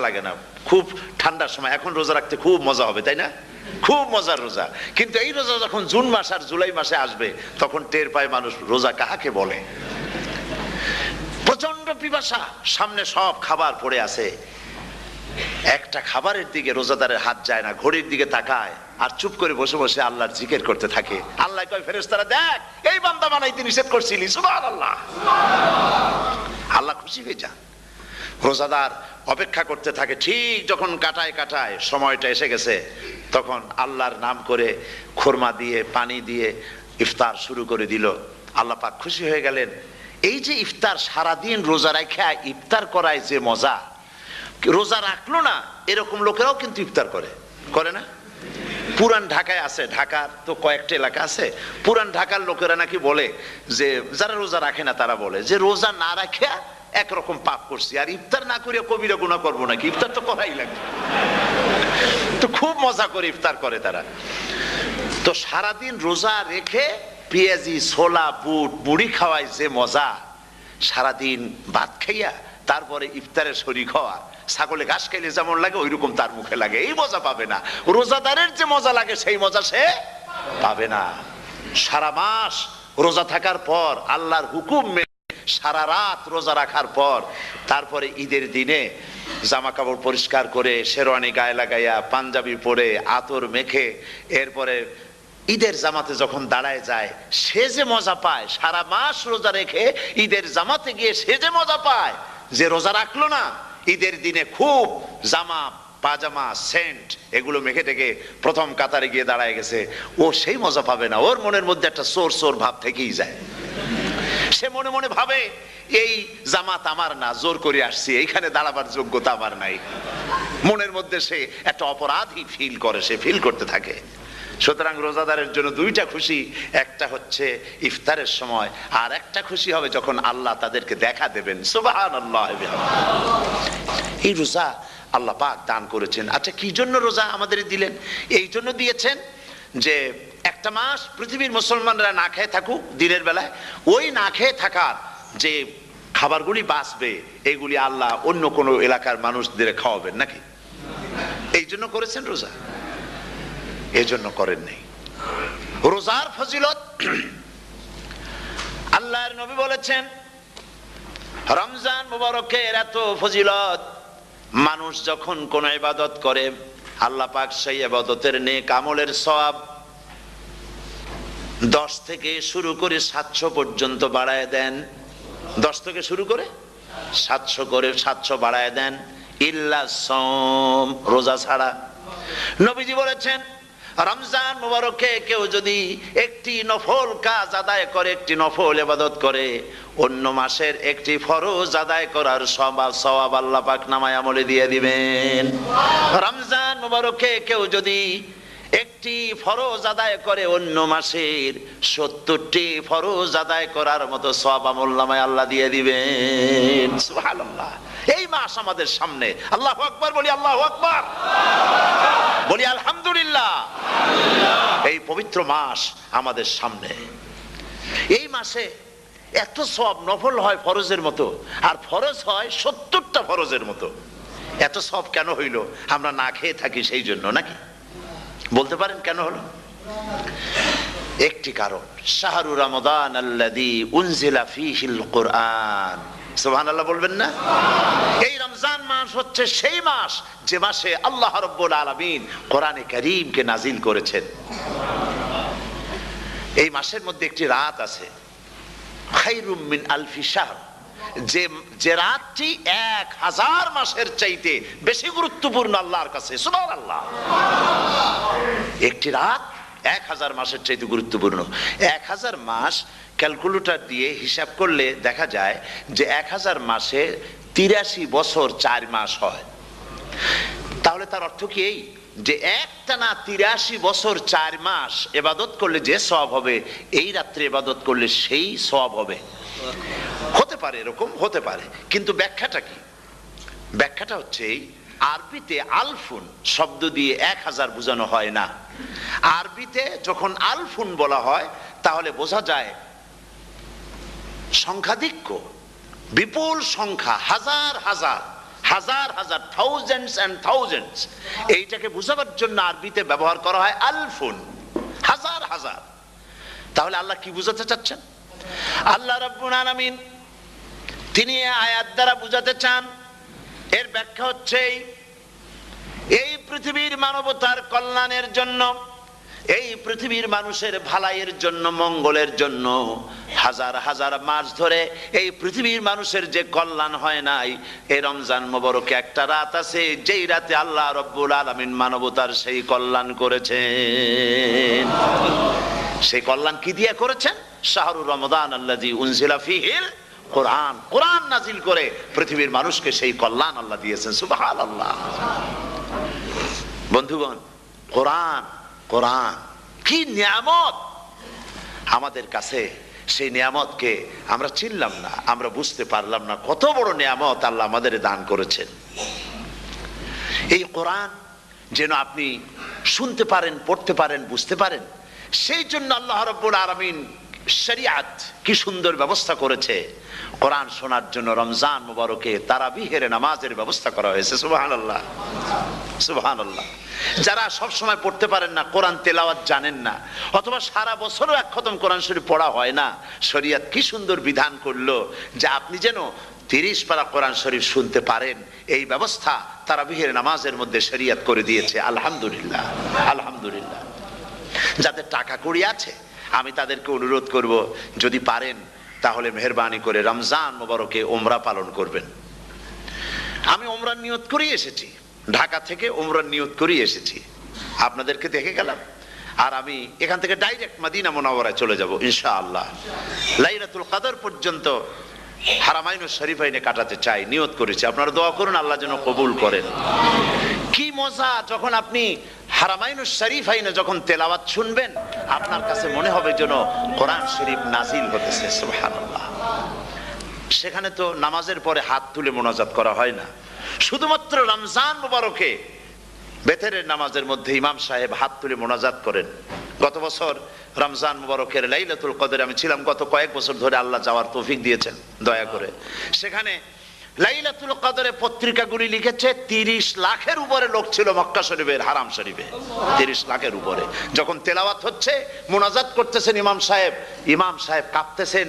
লাগে না। খুব ঠান্ডার সময়। এখন রোজা রাখতে খুব মজা হবে, তাই না? খুব মজার রোজা। কিন্তু এই রোজা যখন জুন মাস আর জুলাই মাসে আসবে, তখন টের পায় মানুষ রোজা কাহাকে বলে। প্রচণ্ড পিপাসা। সামনে সব খাবার পড়ে আছে। একটা খাবারের দিকে রোজাদারের হাত যায় না, ঘড়ির দিকে তাকায় আর চুপ করে বসে বসে আল্লাহর জিকের করতে থাকে। আল্লাহ কয়, ফেরেশতারা, দেখ, এই বান্দা বানাইতে নিষেধ করছিলি। সুবহানাল্লাহ। আল্লাহ খুশি হয়ে যান। রোজাদার অপেক্ষা করতে থাকে, ঠিক যখন কাটায় কাটায় সময়টা এসে গেছে, তখন আল্লাহর নাম করে খোরমা দিয়ে, পানি দিয়ে ইফতার শুরু করে দিল। আল্লাহ পাক খুশি হয়ে গেলেন। এই যে ইফতার সারাদিন রোজা রাখা ইফতার করায় যে মজা, রোজা রাখল না, এরকম লোকেরাও কিন্তু ইফতার করে। করে না? পুরান ঢাকায় আছে, ঢাকার তো কয়েকটা এলাকা আছে। পুরান ঢাকার লোকেরা নাকি বলে যে, যারা রোজা রাখে না তারা বলে যে, রোজা না রাখে একরকম পাপ করছি। আর ইফতার না করিয়া কবিরা গুণা করব নাকি? ইফতার তো করাই লাগবে। তো খুব মজা করে ইফতার করে তারা। তো সারাদিন রোজা রেখে পেঁয়াজি, ছোলা, বুট, মুড়ি খাওয়ায় যে মজা, সারাদিন ভাত খাইয়া তারপরে ইফতারের শরীর হওয়া, ছাগলে ঘাস খাইলে যেমন লাগে ওই রকম তার মুখে লাগে। এই মজা পাবে না। রোজাদারের যে মজা লাগে, সেই মজা সে পাবে না। সারা মাস রোজা থাকার পর আল্লাহর হুকুম সারা রাত রোজা রাখার পর তারপরে ঈদের দিনে জামা কাপড় পরিষ্কার করে, শেরওয়ানি গায়ে লাগাইয়া, পাঞ্জাবি পরে, আতর মেখে, এরপরে ঈদের জামাতে যখন দাঁড়ায় যায়, সে যে মজা পায়, সারা মাস রোজা রেখে ঈদের জামাতে গিয়ে সে যে মজা পায়, যে রোজা রাখল না, ঈদের দিনে খুব জামা, পাজামা, সেন্ট এগুলো মেখে টেকে প্রথম কাতারে গিয়ে দাঁড়ায় গেছে, ও সেই মজা পাবে না, ওর মনের মধ্যে একটা সোর সোর ভাব থেকেই যায়। সে মনে মনে ভাবে, এই জামাত আমার না, জোর করে আসছি, এইখানে দাঁড়াবার যোগ্যতা আমার নাই। মনের মধ্যে সে একটা অপরাধী ফিল করে, সে ফিল করতে থাকে। সুতরাং রোজাদারের জন্য দুইটা খুশি, একটা হচ্ছে ইফতারের সময়, আর একটা খুশি হবে যখন আল্লাহ তাদেরকে দেখা দেবেন। এই রোজা আল্লাহ পাক দান করেছেন। আচ্ছা কি জন্য রোজা আমাদের দিলেন? এই জন্য দিয়েছেন যে একটা মাস পৃথিবীর মুসলমানরা না খেয়ে থাকুক দিনের বেলায়, ওই না খেয়ে থাকার যে খাবারগুলি বাঁচবে এইগুলি আল্লাহ অন্য কোনো এলাকার মানুষদের খাওয়াবেন নাকি? এই জন্য করেছেন রোজা। এই জন্য করেন নাই। রোজার ফজিলত, আল্লাহর নবী বলেছেন, রমজান মুবারকের এত ফজিলত, মানুষ যখন কোন ইবাদত করে, আল্লাহ পাক সেই ইবাদতের নেক আমলের সওয়াব দশ থেকে শুরু করে সাতশো পর্যন্ত বাড়ায় দেন। দশ থেকে শুরু করে সাতশো করে, সাতশো বাড়ায় দেন। ইল্লা সম রোজা ছাড়া। নবীজি বলেছেন, রমজান মুবারকে কেউ যদি একটি নফল কাজ আদায় করে, একটি নফল এবাদত করে, অন্য মাসের একটি ফরজ আদায় করার সবাব সওয়াব আল্লাহ পাক নামায় আমলে দিয়ে দিবেন। রমজান মুবারকে কেউ যদি একটি ফরজ আদায় করে অন্য মাসের সত্তরটি ফরজ আদায় করার মতো সব আমল নামায় আল্লাহ দিয়ে দিবেন। এই মাস আমাদের সামনে। আল্লাহ আকবার বলি, আল্লাহ আকবার। বলি, আলহামদুলিল্লাহ। এই পবিত্র মাস আমাদের সামনে। এই মাসে এত সব নফল হয় ফরজের মতো, আর ফরজ হয় সত্তরটা ফরজের মতো। এত সব কেন হইল? আমরা না খেয়ে থাকি সেই জন্য, নাকি? বলতে পারেন কেন হলো? একটি কারণ, শাহরু রমদান আল্লাদি উনজিলা ফিহিল কোরআন। সুবহানাল্লাহ বলবেন না? এই রমজান মাস হচ্ছে সেই মাস, যে মাসে আল্লাহ রব্বুল আলামিন কোরআনে কারীমকে নাজিল করেছেন। এই মাসের মধ্যে একটি রাত আছে, খাইরুম মিন আলফি শাহর। যে যে রাতটি এক হাজার মাসের চাইতে বেশি গুরুত্বপূর্ণ আল্লাহর কাছে, সুবহানাল্লাহ। একটি রাত এক হাজার মাসের চাইতে গুরুত্বপূর্ণ। এক হাজার মাস ক্যালকুলেটর দিয়ে হিসাব করলে দেখা যায় যে এক হাজার মাসে তিরাশি বছর চার মাস হয়। তাহলে তার অর্থ কি এই? যে একটা না তিরাশি বছর চার মাস এবাদত করলে যে সব হবে, এই রাত্রে এবাদত করলে সেই সব হবে। হতে পারে এরকম, হতে পারে। কিন্তু ব্যাখ্যাটা কি? ব্যাখ্যাটা হচ্ছে এই আরবিতে আলফুন শব্দ দিয়ে এক হাজার বোঝানো হয় না। আরবিতে যখন আলফুন বলা হয়, তাহলে বোঝা যায় সংখ্যাধিক্য। বিপুল সংখ্যা, হাজার হাজার হাজার হাজার থাউজেন্ডস অ্যান্ড থাউজেন্ডস এইটাকে বোঝাবার জন্য আরবিতে ব্যবহার করা হয় আলফুন, হাজার হাজার। তাহলে আল্লাহ কি বুঝাতে চাচ্ছেন? আল্লাহ রাব্বুল আলামিন তিনি আয়াত দ্বারা বুঝাতে চান এর ব্যাখ্যা হচ্ছে এই, পৃথিবীর মানবতার কল্যাণের জন্য এই পৃথিবীর মানুষের ভালাইয়ের জন্য মঙ্গলের জন্য হাজার হাজার মাস ধরে এই পৃথিবীর মানুষের যে কল্যাণ হয় নাই এই রমজান মোবারকে একটা রাত আছে যেই রাতে আল্লাহ রব্বুল আলামিন মানবতার সেই কল্যাণ করেছেন। সেই কল্যাণ কি দিয়ে করেছেন? শাহরুর রমদান আল্লাহ উনজিলা ফিহিল কোরআন কোরআন নাজিল করে পৃথিবীর মানুষকে সেই কল্যাণ আল্লাহ দিয়েছেন সুবহান আল্লাহ বন্ধুগণ, কোরআন কোরআন, কি নিয়ামত? আমাদের কাছে সেই নিয়ামতকে আমরা চিনলাম না, আমরা বুঝতে পারলাম না কত বড় নিয়ামত আল্লাহ আমাদের দান করেছেন। এই কোরআন যেন আপনি শুনতে পারেন, পড়তে পারেন, বুঝতে পারেন, সেই জন্য আল্লাহ রব্বুল আলমিন শরিয়াত কি সুন্দর ব্যবস্থা করেছে। কোরআন শোনার জন্য রমজান মুবারকে তারাবিহের নামাজের ব্যবস্থা করা হয়েছে সুবাহান আল্লাহ সুবাহান আল্লাহ যারা সব সময় পড়তে পারেন না, কোরআন তেলাওয়াত জানেন না, অথবা সারা বছরও এক খতম কোরআন শরীফ পড়া হয় না, শরিয়াত কি সুন্দর বিধান করল যে আপনি যেন তিরিশ পারা কোরআন শরীফ শুনতে পারেন, এই ব্যবস্থা তারাবিহের নামাজের মধ্যে শরিয়াত করে দিয়েছে, আলহামদুলিল্লাহ আলহামদুলিল্লাহ। যাদের টাকা কড়ি আছে আমি তাদেরকে অনুরোধ করব, যদি পারেন, তাহলে মেহরবানি করে রমজান মোবারকে ওমরা পালন করবেন। আমি ওমরার নিয়ত করেই এসেছি। ঢাকা থেকে ওমরার নিয়ত করেই এসেছি। আপনাদেরকে দেখে গেলাম। আর আমি এখান থেকে ডাইরেক্ট মাদিনা মোনাওয়ারায় চলে যাব, ইনশাআল্লাহ। লাইলাতুল কাদর পর্যন্ত হারামাইনু শরীফাইনে কাটাতে চাই, নিয়ত করেছি। আপনারা দোয়া করুন, আল্লাহ যেন কবুল করেন। কি মজা, যখন আপনি হারামাইনু শরীফাইনে যখন তেলাওয়াত শুনবেন, আপনার কাছে মনে হবে যেন কোরআন শরীফ নাজিল হতেছে, সুবহানাল্লাহ। সেখানে তো নামাজের পরে হাত তুলে মোনাজাত করা হয় না। শুধুমাত্র রমজান মুবারকে বেতেরের নামাজের মধ্যে ইমাম সাহেব হাত তুলে মোনাজাত করেন। গত বছর রমজান মুবারকের লাইলাতুল কদরে আমি ছিলাম, গত কয়েক বছর ধরে আল্লাহ যাওয়ার তৌফিক দিয়েছেন, দয়া করে। সেখানে লাইলাতুল কদরে পত্রিকাগুলি লিখেছে, তিরিশ লাখের উপরে লোক ছিল মক্কা শরীফের, হারাম শরীফে। তিরিশ লাখের উপরে। যখন তেলাওয়াত হচ্ছে, মোনাজাত করতেছেন ইমাম সাহেব ইমাম সাহেব কাঁপতেছেন